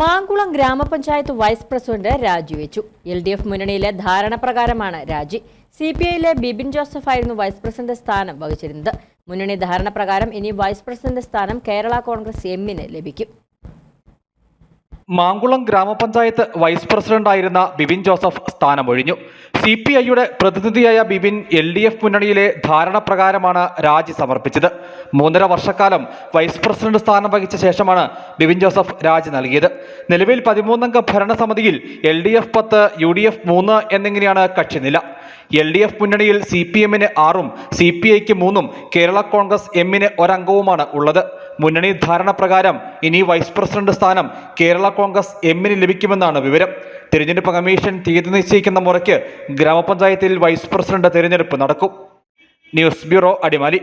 മാങ്കുളം ഗ്രാമപഞ്ചായത്ത് vice president രാജിവെച്ചു L D F മുന്നണിയിലെ ധാരണ പ്രകാരമാണ് രാജി. സി പി ഐയിലെ ബിബിൻ ജോസഫ് ആയിരുന്നു വൈസ് പ്രസിഡന്റ് സ്ഥാനം വഹിച്ചിരുന്നത്. മുന്നണി ധാരണ പ്രകാരം ഇനി വൈസ് പ്രസിഡന്റ് സ്ഥാനം കേരള കോൺഗ്രസ് എമ്മിന് ലഭിക്കും. മാങ്കുളം ഗ്രാമപഞ്ചായത്ത് വൈസ് പ്രസിഡന്റായിരുന്ന ബിബിൻ ജോസഫ് സ്ഥാനമൊഴിഞ്ഞു. സി പി ഐയുടെ പ്രതിനിധിയായ ബിബിൻ എൽ ഡി എഫ് മുന്നണിയിലെ ധാരണ പ്രകാരമാണ് രാജി സമർപ്പിച്ചത്. മൂന്നര വർഷക്കാലം വൈസ് പ്രസിഡന്റ് സ്ഥാനം വഹിച്ച ശേഷമാണ് ബിബിൻ ജോസഫ് രാജി നൽകിയത്. നിലവിൽ പതിമൂന്നംഗ ഭരണസമിതിയിൽ എൽ ഡി എഫ് പത്ത് യു ഡി എഫ് മൂന്ന് എന്നിങ്ങനെയാണ് കക്ഷിനില എൽ ഡി എഫ് മുന്നണിയിൽ സി പി എമ്മിന് ആറും സി പി ഐക്ക് മൂന്നും കേരള കോൺഗ്രസ് എമ്മിന് ഒരംഗവുമാണ് ഉള്ളത്. മുന്നണി ധാരണ പ്രകാരം ഇനി വൈസ് പ്രസിഡന്റ് സ്ഥാനം കേരള കോൺഗ്രസ് എമ്മിന് ലഭിക്കുമെന്നാണ് വിവരം. തിരഞ്ഞെടുപ്പ് കമ്മീഷൻ തീയതി നിശ്ചയിക്കുന്ന മുറയ്ക്ക് ഗ്രാമപഞ്ചായത്തിൽ വൈസ് പ്രസിഡന്റ് തിരഞ്ഞെടുപ്പ് നടക്കും. News bureau Adimali.